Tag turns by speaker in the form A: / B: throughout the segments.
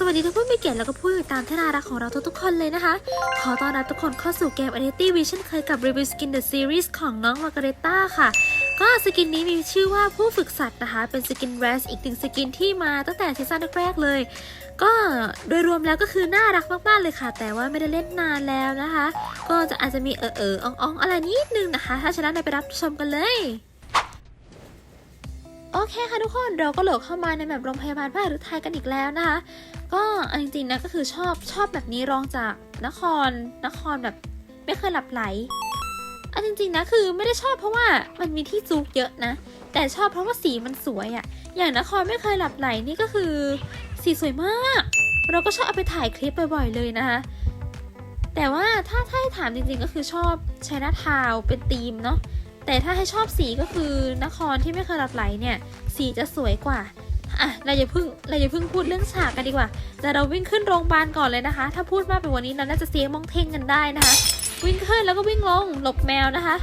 A: สวัสดีทุกผู้มีเกียรติแล้วก็ผู้ติดตามที่น่ารักของเราทุกๆคนเลยนะคะ ขอต้อนรับทุกคนเข้าสู่เกม Identity Vision เคยกับ Review Skin The Series ของน้องมาร์กาเรต้าค่ะก็สกินนี้มีชื่อว่าผู้ฝึกสัตว์นะคะ เป็นสกินแรสอีกหนึ่งสกินที่มาตั้งแต่ซีซั่นแรกๆเลย ก็โดยรวมแล้วก็คือน่ารักมากๆเลยค่ะ แต่ว่าไม่ได้เล่นนานแล้วนะคะ ก็จะอาจจะมีเออเอออ่องๆอะไรนิดนึงนะคะ ถ้าฉะนั้นไปรับชมกันเลย โอเคค่ะทุกคนเราก็โหลดเข้ามาในแบบโรงพยาบาลพระฤทัยกันอีกแล้วนะคะ ก็จริงๆนะก็คือชอบชอบแบบนี้รองจากนครนครแบบไม่เคยหลับไหลอันจริงๆนะคือไม่ได้ชอบเพราะว่ามันมีที่จูกเยอะนะ แต่ชอบเพราะว่าสีมันสวยอะอย่างนครไม่เคยหลับไหลนี่ก็คือ สีสวยมาก เราก็ชอบเอาไปถ่ายคลิปบ่อยๆเลยนะคะแต่ว่าถ้าถ้าให้ถามจริงๆก็คือชอบชนะทาวเป็นธีมเนาะ แต่ถ้าให้ชอบสีก็คือนครที่ไม่เคยหลับไหลเนี่ย สีจะสวยกว่าอะเราอย่าเพิ่งเราอย่าเพิ่งพูดเรื่องฉากกันดีกว่า แต่เราวิ่งขึ้นโรงพยาบาลก่อนเลยนะคะ ถ้าพูดมากไปกว่านี้เราน่าจะเสียมองเท่งกันได้นะคะ วิ่งขึ้นแล้วก็วิ่งลงหลบแมวนะคะ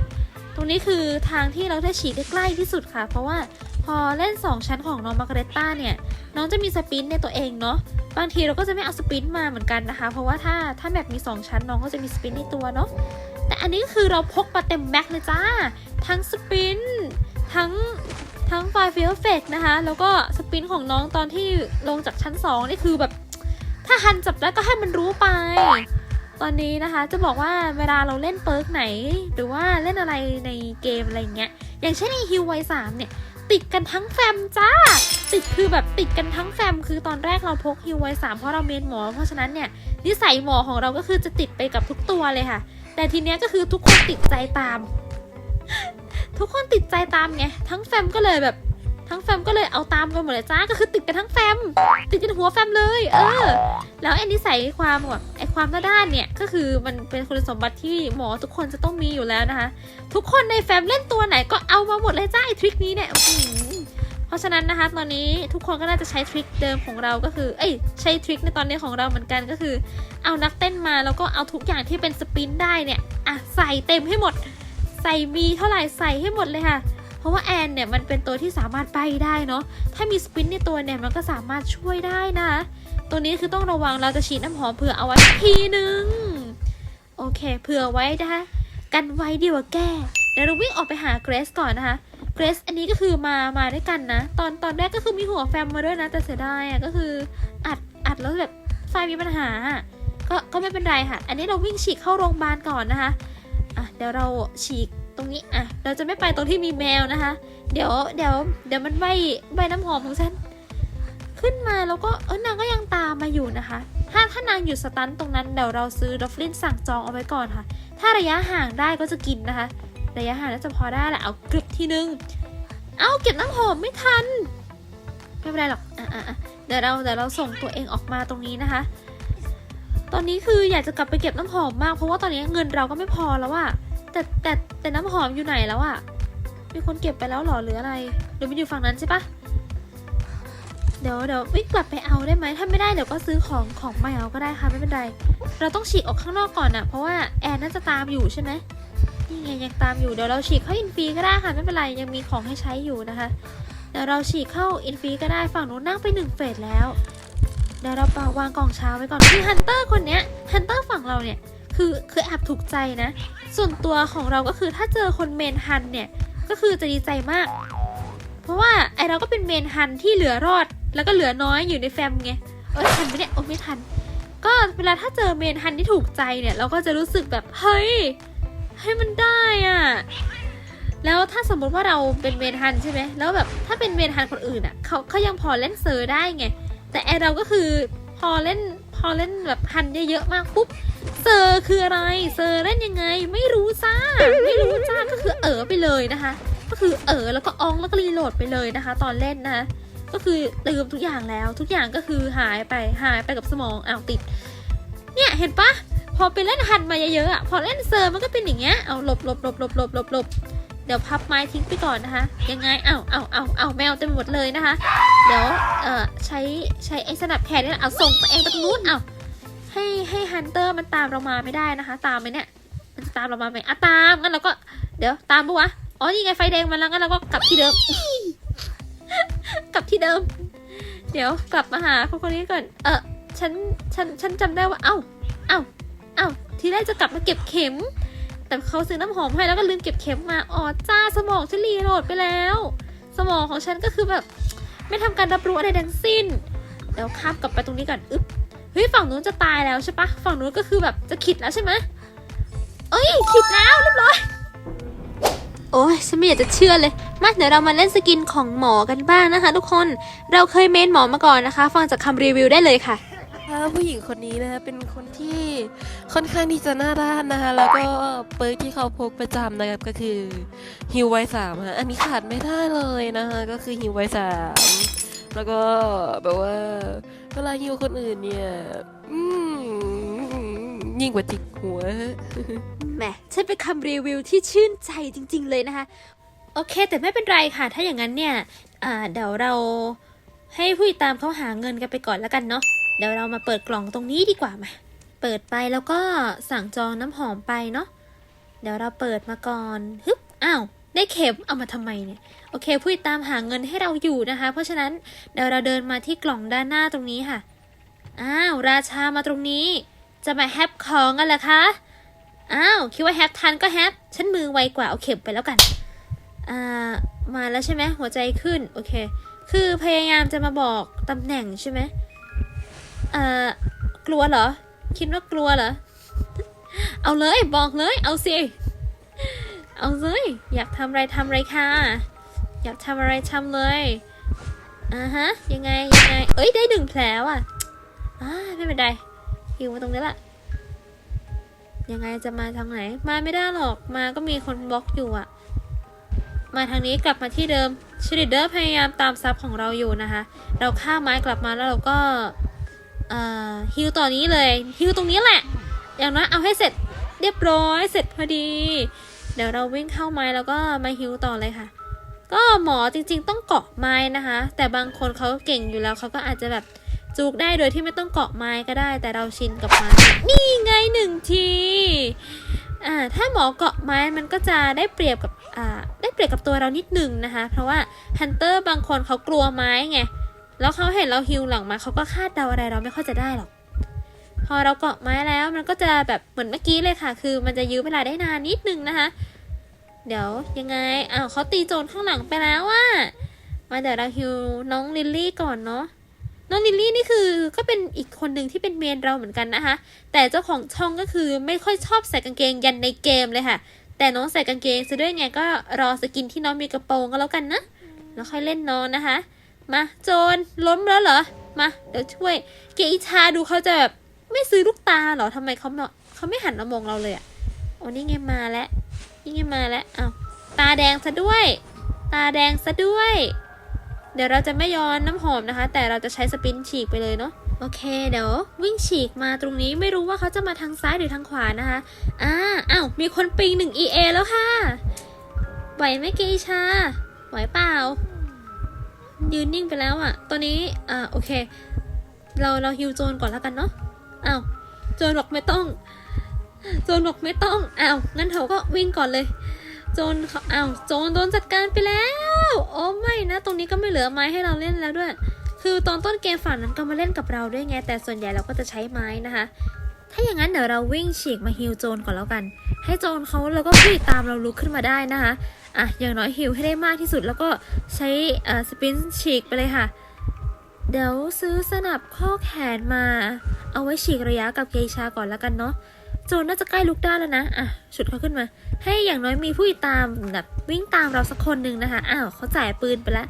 A: ตรงนี้คือทางที่เราได้ฉีดใกล้ที่สุดค่ะ เพราะว่าพอเล่น 2 ชั้นของน้องมาร์กาเรตต้าเนี่ย น้องจะมีสปินในตัวเองเนาะบางทีเราก็จะไม่เอาสปินมาเหมือนกันนะคะ เพราะว่าถ้าถ้าแบบมี 2 ชั้นน้องก็จะมีสปินในตัวเนาะ แต่อันนี้ก็คือเราพกมาเต็มแม็กเลยจ้า ทั้งสปิน ทั้งทั้งไฟเฟลเฟกนะคะ แล้วก็สปินของน้องตอนที่ลงจากชั้น 2 นี่คือแบบ ถ้าฮันจับได้ก็ให้มันรู้ไป ตอนนี้นะคะจะบอกว่าเวลาเราเล่นเปิร์กไหน หรือว่าเล่นอะไรในเกมอะไรเงี้ย อย่างเช่นในฮิวไวสามเนี่ย ติดกันทั้งแฟมจ้า ติดคือแบบติดกันทั้งแฟม คือตอนแรกเราพกฮิวไวสามเพราะเราเมนหมอ เพราะฉะนั้นเนี่ยนิสัยหมอของเราก็คือจะติดไปกับทุกตัวเลยค่ะ แต่ทีเนี้ยก็คือทุกคนติดใจตาม ทุกคนติดใจตามไง ทั้งแฟมก็เลยแบบ ทั้งแฟมก็เลยเอาตามกันหมดเลยจ้า ก็คือติดกันทั้งแฟม ติดกันหัวแฟมเลย เออ แล้วไอ้นิสัยความแบบไอ้ความหน้าด้านเนี่ย ก็คือมันเป็นคุณสมบัติที่หมอทุกคนจะต้องมีอยู่แล้วนะคะ ทุกคนในแฟมเล่นตัวไหนก็เอามาหมดเลยจ้าไอ้ทริคนี้เนี่ย ราะฉะนั้นนะคะตอนนี้ทุกคนก็น่าจะใช้ทริคเดิมของเราก็คือเอ้ยใช้ทริคในตอนนี้ของเราเหมือนกันก็คือ เอานักเต้นมาแล้วก็เอาทุกอย่างที่เป็นสปินได้เนี่ยอะใส่เต็มให้หมด ใส่มีเท่าไหร่ใส่ให้หมดเลยค่ะ เพราะว่าแอนเนี่ยมันเป็นตัวที่สามารถไปได้เนาะถ้ามีสปินในตัวเนี่ยมันก็สามารถช่วยได้นะ ตัวนี้คือต้องระวังเราจะฉีดน้ำหอมเผื่อเอาไว้ทีนึงโอเคเผื่อไว้นะคะกันไว้ดีกว่าแก้เดี๋ยวเราวิ่งออกไปหาเกรซก่อนนะคะ เกรซอันนี้ก็คือมามาด้วยกันนะ ตอนตอนแรกก็คือมีหัวแฟมมาด้วยนะ แต่เสียดายอะก็คืออัดอัดแล้วแบบไฟมีปัญหา ก็ก็ไม่เป็นไรค่ะ อันนี้เราวิ่งฉีกเข้าโรงพยาบาลก่อนนะคะอะเดี๋ยวเราฉีกตรงนี้อะเราจะไม่ไปตรงที่มีแมวนะคะ เดี๋ยวเดี๋ยวเดี๋ยวมันใบใบน้ำหอมของฉันขึ้นมาแล้วก็เออนางก็ยังตามมาอยู่นะคะ ถ้าถ้านางอยู่สตันตรงนั้นเดี๋ยวเราซื้อดอฟลินสั่งจองเอาไว้ก่อนค่ะ ถ้าระยะห่างได้ก็จะกินนะคะ ระยะห่างน่าจะพอได้แหละเอากรึบทีนึง เอาเก็บน้ำหอมไม่ทัน ไม่เป็นไรหรอก อะอะเดี๋ยวเราเดี๋ยวเราส่งตัวเองออกมาตรงนี้นะคะ ตอนนี้คืออยากจะกลับไปเก็บน้ำหอมมาก เพราะว่าตอนนี้เงินเราก็ไม่พอแล้วอะแต่แต่แต่น้ำหอมอยู่ไหนแล้วอะมีคนเก็บไปแล้วหรอหรืออะไร หรือมันอยู่ฝั่งนั้นใช่ปะเดี๋ยวเดี๋ยววิ่งกลับไปเอาได้ไหมถ้าไม่ได้เดี๋ยวก็ซื้อของของใหม่เอาก็ได้ค่ะไม่เป็นไร เราต้องฉีกออกข้างนอกก่อนอะเพราะว่าแอนน่าจะตามอยู่ใช่ไหม นี่ไงยังตามอยู่เดี๋ยวเราฉีกเข้าอินฟีก็ได้ค่ะไม่เป็นไรยังมีของให้ใช้อยู่นะคะเดี๋ยวเราฉีกเข้าอินฟีก็ได้ฝั่งนู้นนั่งไปหนึ่งเฟสแล้วเดี๋ยวเราปวางกล่องเช้าไว้ก่อนคือฮันเตอร์คนเนี้ยฮันเตอร์ฝั่งเราเนี่ยคือคือแอบถูกใจนะ ส่วนตัวของเราก็คือถ้าเจอคนเมนฮันเนี่ยก็คือจะดีใจมาก เพราะว่าไอเราก็เป็นเมนฮันที่เหลือรอด แล้วก็เหลือน้อยอยู่ในแฟมไงเอ้ยทันไหมเนี่ยโอ้ไม่ทัน ก็เวลาถ้าเจอเมนฮันที่ถูกใจเนี่ยเราก็จะรู้สึกแบบเฮ้ย ให้มันได้อะแล้วถ้าสมมติว่าเราเป็นเมนฮันใช่ไหมแล้วแบบถ้าเป็นเมนฮันคนอื่นอะเขาเขายังพอเล่นเซอร์ได้ไง แต่ไอเราก็คือพอเล่นพอเล่นแบบฮันเยอะๆมากปุ๊บเซอร์คืออะไร เซอร์เล่นยังไง ไม่รู้จ้า ไม่รู้จ้าก็คือเออไปเลยนะคะ ก็คือเออแล้วก็อองแล้วก็รีโหลดไปเลยนะคะ ตอนเล่นนะคะก็คือลืมทุกอย่างแล้ว ทุกอย่างก็คือหายไปหายไปกับสมองอ้าวติด เนี่ยเห็นปะ พอไปเล่นฮันมาเยอะๆอะพอเล่นเซอร์มันก็เป็นอย่างเงี้ยเอาหลบหลบหลบหลบหลบหลบหลบเดี๋ยวพับไม้ทิ้งไปก่อนนะคะ ยังไงเอาเอาเอาเอาแมวเต็มหมดเลยนะคะ เดี๋ยวเอ่อใช้ใช้ไอ้สนับแขนนี่แหละเอาส่งตัวเองไปตรงนู้นเอาให้ให้ฮันเตอร์มันตามเรามาไม่ได้นะคะ ตามไหมเนี่ยมันจะตามเรามาไหมอะตามงั้นเราก็เดี๋ยวตามปะวะอ๋อนี่ไงไฟแดงมาแล้วงั้นเราก็กลับที่เดิม กลับที่เดิม เดี๋ยวกลับมาหาคนคนนี้ก่อน เออฉันฉันฉันจำได้ว่าเอาเอ้าเอ้า ทีแรกจะกลับมาเก็บเข็ม แต่เขาซื้อน้ำหอมให้แล้วก็ลืมเก็บเข็มมาอ๋อจ้าสมองฉันรีโหลดไปแล้ว สมองของฉันก็คือแบบ ไม่ทำการรับรู้อะไรทั้งสิ้นเดี๋ยวข้ามกลับไปตรงนี้ก่อนอึ๊บเฮ้ยฝั่งนู้นจะตายแล้วใช่ปะฝั่งนู้นก็คือแบบจะขิดแล้วใช่ไหมเอ้ยขิดแล้วเรียบร้อยโอ้ยฉันไม่อยากจะเชื่อเลย มาเดี๋ยวเรามาเล่นสกินของหมอกันบ้างนะคะทุกคน เราเคยเมนหมอมาก่อนนะคะ ฟังจากคำรีวิวได้เลยค่ะ
B: ผู้หญิงคนนี้นะคะเป็นคนที่ค่อนข้างที่จะน่ารักนะคะแล้วก็เปิร์กที่เขาพกประจำนะครับก็คือฮิวไวสามฮะอันนี้ขาดไม่ได้เลยนะคะก็คือฮิวไวสามแล้วก็แบบว่าเวลาฮิวคนอื่นเนี่ยยิ่งกว่าจิกหัว
A: แหมฉันเป็นคำรีวิวที่ชื่นใจจริง ๆ เลยนะคะ โอเค แต่ไม่เป็นไรค่ะ ถ้าอย่างนั้นเนี่ยเดี๋ยวเราให้ผู้ติดตามเขาหาเงินกันไปก่อนแล้วกันเนาะ เดี๋ยวเรามาเปิดกล่องตรงนี้ดีกว่ามา เปิดไปแล้วก็สั่งจองน้ำหอมไปเนาะ เดี๋ยวเราเปิดมาก่อนฮึบอ้าว ได้เข็มเอามาทำไมเนี่ย โอเคผู้ติดตามหาเงินให้เราอยู่นะคะ เพราะฉะนั้นเดี๋ยวเราเดินมาที่กล่องด้านหน้าตรงนี้ค่ะ อ้าว ราชามาตรงนี้ จะมาแฮปของกันเหรอคะ อ้าว คิดว่าแฮปทันก็แฮปฉันมือไวกว่าเอาเข็มไปแล้วกัน อ่า มาแล้วใช่ไหมหัวใจขึ้น โอเค คือพยายามจะมาบอกตำแหน่งใช่ไหม อ่อกลัวเหรอ คิดว่ากลัวเหรอ เอาเลยบอกเลย เอาสิ เอาเลย อยากทำอะไรทำอะไรค่ะ อยากทำอะไรทำเลยอ่าฮะ ยังไงยังไง เอ้ยได้หนึ่งแผลว่ะอ่าไม่เป็นไรหิวมาตรงนี้แหละยังไงจะมาทางไหน มาไม่ได้หรอก มาก็มีคนบล็อกอยู่อะมาทางนี้กลับมาที่เดิมชลิดเดอร์พยายามตามซับของเราอยู่นะคะ เราข้าไม้กลับมาแล้วเราก็ ฮิวต่อนนี้เลยฮิวตรงนี้แหละอย่างน้อยเอาให้เสร็จเรียบร้อยเสร็จพอดี เดี๋ยวเราวิ่งเข้าไม้แล้วก็มาฮิวต่อเลยค่ะ ก็หมอจริงๆ ต้องเกาะไม้นะคะ แต่บางคนเขาเก่งอยู่แล้วเขาก็อาจจะแบบจูกได้โดยที่ไม่ต้องเกาะไม้ก็ได้ แต่เราชินกับไม้นี่ไงหนึ่งทีอ่าถ้าหมอเกาะไม้มันก็จะได้เปรียบกับอ่าได้เปรียบกับตัวเรานิดหนึ่งนะคะ เพราะว่าฮันเตอร์บางคนเขากลัวไม้ไง แล้วเขาเห็นเราฮิวหลังมาเขาก็คาดเดาอะไรเราไม่ค่อยจะได้หรอก พอเราเกาะไม้แล้วมันก็จะแบบเหมือนเมื่อกี้เลยค่ะ คือมันจะยื้อเวลาได้นานนิดนึงนะคะ เดี๋ยวยังไงอ้าวเขาตีโจรข้างหลังไปแล้วว่ามาเดี๋ยวเราฮิวน้องลิลลี่ก่อนเนาะน้องลิลลี่นี่คือก็เป็นอีกคนหนึ่งที่เป็นเมนเราเหมือนกันนะคะ แต่เจ้าของช่องก็คือไม่ค่อยชอบใส่กางเกงยันในเกมเลยค่ะ แต่น้องใส่กางเกงซะด้วยไงก็รอสกินที่น้องมีกระโปรงก็แล้วกันนะ แล้วค่อยเล่นน้องนะคะ มาโจรล้มแล้วเหรอ มา เดี๋ยวช่วย เกอิชาดูเขาจะแบบไม่ซื้อลูกตาเหรอทำไมเขาไม่เขาไม่หันมามองเราเลยอะโอ้นี่ไงมาแล้วนี่ไงมาแล้วอ้าวตาแดงซะด้วย ตาแดงซะด้วย เดี๋ยวเราจะไม่ย้อนน้ำหอมนะคะ แต่เราจะใช้สปินฉีกไปเลยเนาะโอเคเดี๋ยววิ่งฉีกมาตรงนี้ไม่รู้ว่าเขาจะมาทางซ้ายหรือทางขวานะคะอ่าอ้าวมีคนปิงหนึ่ง EA แล้วค่ะไหวไหมเกอิชาไหวเปล่า ยืนนิ่งไปแล้วอะ่ะ ตอนนี้ อ่า โอเค เราเราฮิวโจนก่อนแล้วกันเนาะ อ้าว โจนบอกไม่ต้อง โจนบอกไม่ต้อง อ้าว งั้นเขาก็วิ่งก่อนเลย โจนเขาอ้าว โจนโดนจัดการไปแล้ว โอ้ไม่นะ ตรงนี้ก็ไม่เหลือไม้ให้เราเล่นแล้วด้วย คือตอนต้นเกมฝั่งนั้นก็มาเล่นกับเราด้วยไง แต่ส่วนใหญ่เราก็จะใช้ไม้นะคะ ถ้าอย่างนั้นเดี๋ยวเราวิ่งฉีกมาฮิวโจนก่อนแล้วกัน ให้โจนเขาแล้วก็ผู้ติดตามเราลุกขึ้นมาได้นะคะอะอย่างน้อยฮิวให้ได้มากที่สุดแล้วก็ใช้อ่อสปินฉีกไปเลยค่ะ เดี๋ยวซื้อสนับข้อแขนมา เอาไว้ฉีกระยะกับเกชาก่อนแล้วกันเนาะโจนน่าจะใกล้ลุกได้แล้วนะ อะฉุดเขาขึ้นมา ให้อย่างน้อยมีผู้ติดตามแบบวิ่งตามเราสักคนหนึ่งนะคะ อ้าวเขาจ่ายปืนไปแล้ว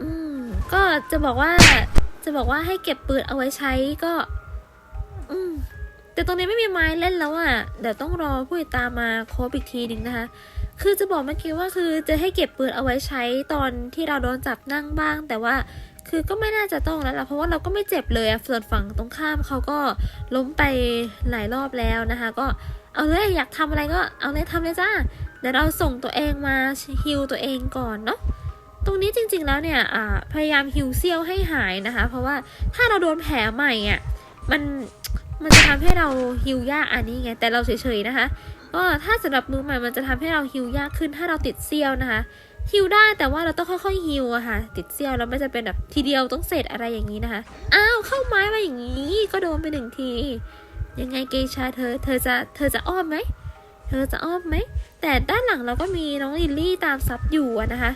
A: อืม ก็จะบอกว่า จะบอกว่าให้เก็บปืนเอาไว้ใช้ก็ อืมแต่ตรงนี้ไม่มีไม้เล่นแล้วอะ่ะเดี๋ยวต้องรอผู้ติดตามมาโคบอีกทีหนึ่งนะคะ คือจะบอกเมื่อกี้ว่าคือจะให้เก็บปืนเอาไว้ใช้ตอนที่เราโดนจับนั่งบ้าง แต่ว่าคือก็ไม่น่าจะต้องแล้วล่ะเพราะว่าเราก็ไม่เจ็บเลยอะส่วนฝั่งตรงข้ามเขาก็ล้มไปหลายรอบแล้วนะคะ ก็เอาเลยอยากทำอะไรก็เอาเลยทำเลยจ้าเดี๋ยวเราส่งตัวเองมาฮิวตัวเองก่อนเนาะตรงนี้จริง ๆ แล้วเนี่ยพยายามฮิวเซียวให้หายนะคะ เพราะว่าถ้าเราโดนแผลใหม่อะมัน มันจะทำให้เราฮิวยากอันนี้ไง แต่เราเฉยๆนะคะ ก็ถ้าสำหรับมือใหม่มันจะทำให้เราฮิวยากขึ้น ถ้าเราติดเซี่ยวนะคะฮิวได้แต่ว่าเราต้องค่อยๆฮิวอะค่ะ ติดเซี่ยวเราไม่จะเป็นแบบทีเดียวต้องเสร็จอะไรอย่างนี้นะคะ อ้าวเข้าไม้มาอย่างนี้ ก็โดนไปหนึ่งที ยังไงเกชาเธอ เธอจะเธอจะอ้อมไหม เธอจะอ้อมไหม แต่ด้านหลังเราก็มีน้องลิลลี่ตามซับอยู่นะคะ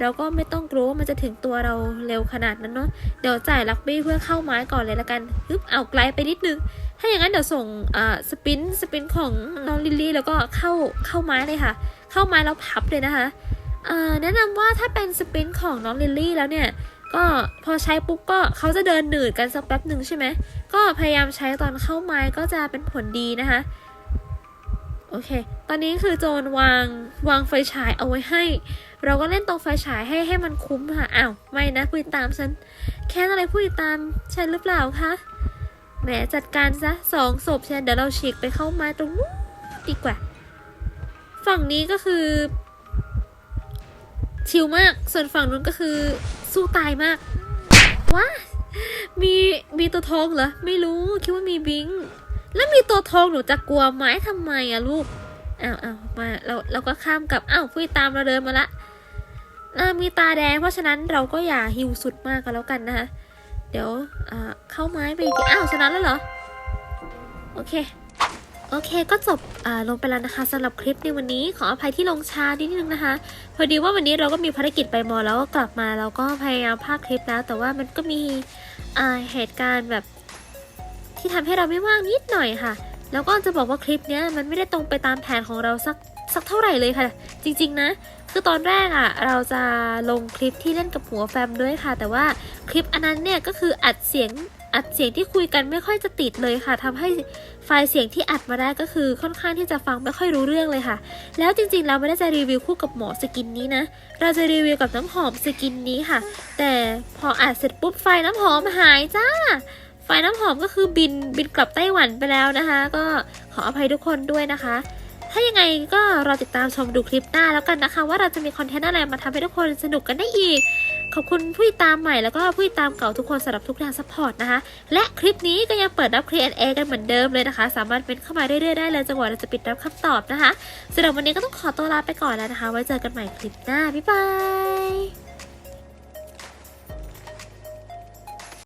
A: เราก็ไม่ต้องกลัวว่ามันจะถึงตัวเราเร็วขนาดนั้นเนาะเดี๋ยวจ่ายลักบี้เพื่อเข้าไม้ก่อนเลยละกันฮึบเอาไกลไปนิดนึง ถ้าอย่างนั้นเดี๋ยวส่งอ่าสปินสปินของน้องลิลลี่แล้วก็เข้าเข้าไม้เลยค่ะ เข้าไม้แล้วพับเลยนะคะแนะนำว่าถ้าเป็นสปินของน้องลิลลี่แล้วเนี่ยก็พอใช้ปุ๊บก็เขาจะเดินหนืดกันสักแป๊บหนึ่งใช่ไหมก็พยายามใช้ตอนเข้าไม้ก็จะเป็นผลดีนะคะ โอเค ตอนนี้คือโจนวางวางไฟฉายเอาไว้ให้ เราก็เล่นตรงไฟฉายให้ให้มันคุ้มค่ะอ้าวไม่นะผู้ติดตามฉัน แค่อะไรผู้ติดตามฉันหรือเปล่าคะแหมจัดการซะสองศพใช่เดี๋ยวเราฉีกไปเข้าไม้ตรงนู้นดีกว่า ฝั่งนี้ก็คือ ชิลมาก ส่วนฝั่งนู้นก็คือสู้ตายมากว้ามีมีตัวทองเหรอ ไม่รู้คิดว่ามีบิง แล้วมีตัวทองหนูจะกลัวไหมทำไมอะลูกอ้าวอ้าวมาเราเราก็ข้ามกับอ้าวผู้ติดตามเราเดินมาละเออมีตาแดง เพราะฉะนั้นเราก็อย่าหิวสุดมากกันแล้วกันนะคะเดี๋ยวอ่าเข้าไม้ไปอีกทีอ้าวชนะแล้วเหรอ โอเค โอเคก็จบอ่าลงไปแล้วนะคะสำหรับคลิปในวันนี้ ขออภัยที่ลงช้านิดนึงนะคะ พอดีว่าวันนี้เราก็มีภารกิจไปมอแล้วก็กลับมาเราก็พยายามพากคลิปแล้ว แต่ว่ามันก็มีอ่าเหตุการณ์แบบ ที่ทำให้เราไม่ว่างนิดหน่อยค่ะ แล้วก็จะบอกว่าคลิปเนี้ยมันไม่ได้ตรงไปตามแผนของเราสักสักเท่าไหร่เลยค่ะ จริง ๆ นะ คือตอนแรกอะ่ะ เราจะลงคลิปที่เล่นกับหัวแฟมด้วยค่ะ แต่ว่าคลิปอันนั้นเนี่ยก็คืออัดเสียงอัดเสียงที่คุยกันไม่ค่อยจะติดเลยค่ะทำให้ไฟล์เสียงที่อัดมาได้ก็คือค่อนข้างที่จะฟังไม่ค่อยรู้เรื่องเลยค่ะ แล้วจริงๆเราไม่ได้จะรีวิวคู่กับหมอสกินนี้นะ เราจะรีวิวกับน้ำหอมสกินนี้ค่ะ แต่พออัดเสร็จปุ๊บไฟน้ำหอมหายจ้า ไฟล์น้ำหอมก็คือบินบินกลับไต้หวันไปแล้วนะคะ ก็ขออภัยทุกคนด้วยนะคะ ถ้ายังไงก็รอติดตามชมดูคลิปหน้าแล้วกันนะคะ ว่าเราจะมีคอนเทนต์อะไรมาทำให้ทุกคนสนุกกันได้อีก ขอบคุณผู้ติดตามใหม่แล้วก็ผู้ติดตามเก่าทุกคนสำหรับทุกแรงซัพพอร์ตนะคะ และคลิปนี้ก็ยังเปิดรับ Q&A กันเหมือนเดิมเลยนะคะ สามารถเป็นเข้ามาเรื่อยๆได้เลยจังหวะเราจะปิดรับคำตอบนะคะสำหรับวันนี้ก็ต้องขอตัวลาไปก่อนแล้วนะคะ ไว้เจอกันใหม่คลิปหน้าบ๊ายบาย